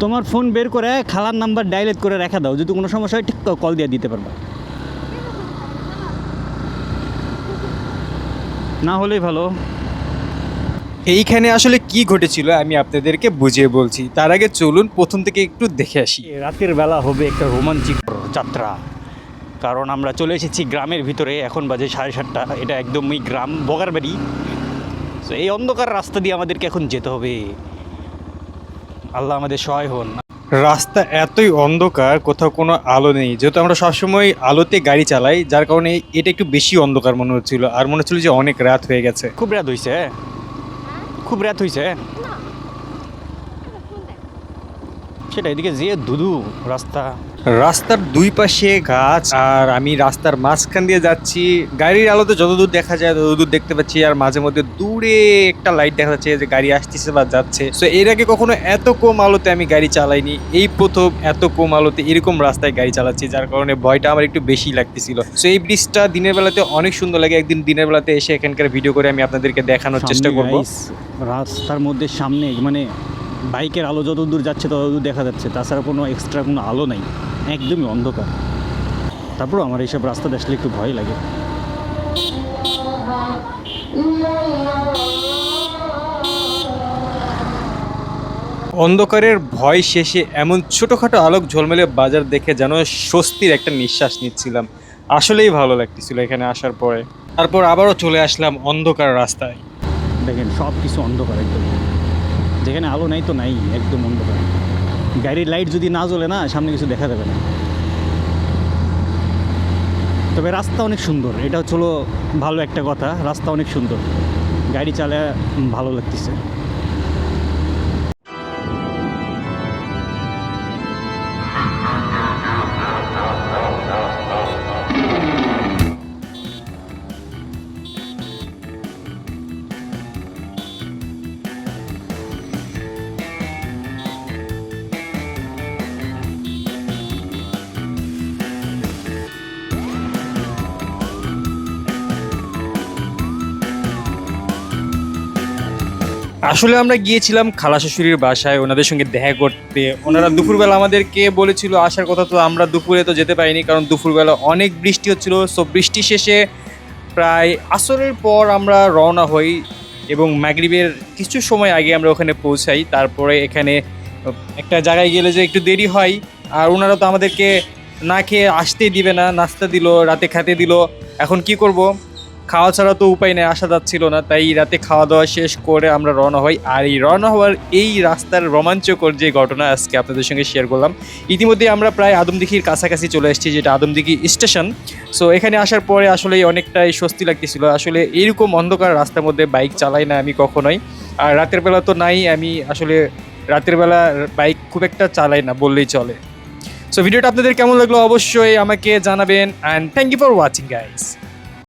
তোমার ফোন বের করে খালার নাম্বার ডাইলেট করে রেখে দাও যদি কোনো সমস্যা হয় ঠিক কল দিয়ে দিতে পারবা। না হলেই ভালো। এইখানে আসলে কি ঘটেছিল আমি আপনাদেরকে বুঝিয়ে বলছি। তার আগে চলুন প্রথম থেকে একটু দেখে আসি। রাতের বেলা হবে একটা রোমাঞ্চিক যাত্রা। কারণ আমরা চলে এসেছি গ্রামের ভিতরে এখন বাজে সাড়ে সাতটা। এটা একদমই গ্রাম বগারবাড়ি। তো এই অন্ধকার রাস্তা দিয়ে আমাদেরকে এখন যেতে হবে। আল্লাহ আমাদের সহায় হন। রাস্তা এতই অন্ধকার কোথাও কোনো আলো নেই। যেহেতু আমরা সবসময় আলোতে গাড়ি চালাই যার কারণে এটা একটু বেশি অন্ধকার মনে হচ্ছিল। আর মনে হচ্ছিল যে অনেক রাত হয়ে গেছে। খুব রাত হয়েছে খুব রাত হয়েছে সেটা এদিকে যে দুধু রাস্তা। রাস্তার দুই পাশে গাছ আর আমি রাস্তার মাঝখান দিয়ে যাচ্ছি। গাড়ির আলোতে যতদূর দেখা যায় ততদূর দেখতে পাচ্ছি আর মাঝে মধ্যে দূরে একটা লাইট দেখা যাচ্ছে যে গাড়ি আসতেছে বা যাচ্ছে। তো এর আগে কখনো এত কম আলোতে আমি গাড়ি চালাইনি। এই প্রথম এত কম আলোতে এরকম রাস্তায় গাড়ি চালাচ্ছি যার কারণে ভয়টা আমার একটু বেশি লাগতেছিল। তো এই ব্রিজটা দিনের বেলাতে অনেক সুন্দর লাগে। একদিন দিনের বেলাতে এসে এখানকার ভিডিও করে আমি আপনাদেরকে দেখানোর চেষ্টা করব। রাস্তার মধ্যে সামনে মানে বাইকের আলো যত দূর যাচ্ছে তত দূর দেখা যাচ্ছে। তাছাড়া কোনো এক্সট্রা কোনো আলো নাই। একদমই অন্ধকার। তারপর আমার এইসব রাস্তা দেখলে একটু ভয় লাগে। অন্ধকারের ভয় শেষে এমন ছোটোখাটো আলোক ঝলমেলে বাজার দেখে যেন স্বস্তির একটা নিঃশ্বাস নিচ্ছিলাম। আসলেই ভালো লাগতেছিল এখানে আসার পরে। তারপর আবারও চলে আসলাম অন্ধকার রাস্তায়। দেখেন সব কিছু অন্ধকার একদম। যেখানে আলো নাই তো নাই একদম অন্ধকার। গাড়ির লাইট যদি না জ্বলে না, সামনে কিছু দেখা যাবে না। তবে রাস্তা অনেক সুন্দর। এটা হচ্ছে ভালো একটা কথা, রাস্তা অনেক সুন্দর। গাড়ি চালা ভালো লাগতেছে। আসলে আমরা গিয়েছিলাম খালা শ্বশুরির বাসায়, ওনাদের সঙ্গে দেখা করতে। ওনারা দুপুরবেলা আমাদেরকে বলেছিল, আসার কথা তো আমরা দুপুরে তো যেতে পারিনি, কারণ দুপুরবেলা অনেক বৃষ্টি হচ্ছিল। সো বৃষ্টি শেষে প্রায় আসরের পর আমরা রওনা হই এবং ম্যাগরিবের কিছু সময় আগে আমরা ওখানে পৌঁছাই। তারপরে এখানে একটা জায়গায় গেলে যে একটু দেরি হয়, আর ওনারা তো আমাদেরকে না খেয়ে আসতেই দিবে না, নাস্তা দিল, রাতে খেতে দিল। এখন কি করব? খাওয়া ছাড়া তো উপায় নেই, আসা যাচ্ছিল না। তাই রাতে খাওয়া দাওয়া শেষ করে আমরা রওনা হই। আর এই রওনা হওয়ার এই রাস্তার রোমাঞ্চকর যে ঘটনা আজকে আপনাদের সঙ্গে শেয়ার করলাম, ইতিমধ্যে আমরা প্রায় আদমদিঘির কাছাকাছি চলে এসেছি, যেটা আদমদিঘি স্টেশন সো এখানে আসার পরে আসলে অনেকটাই স্বস্তি লাগতেছিল। আসলে এরকম অন্ধকার রাস্তার মধ্যে বাইক চালাই না আমি কখনোই। আর রাতের বেলা তো নাই, আমি আসলে রাতের বেলা বাইক খুব একটা চালাই না, বললেই চলে। সো ভিডিওটা আপনাদের কেমন লাগল? অবশ্যই আমাকে জানাবেন। And thank you for watching guys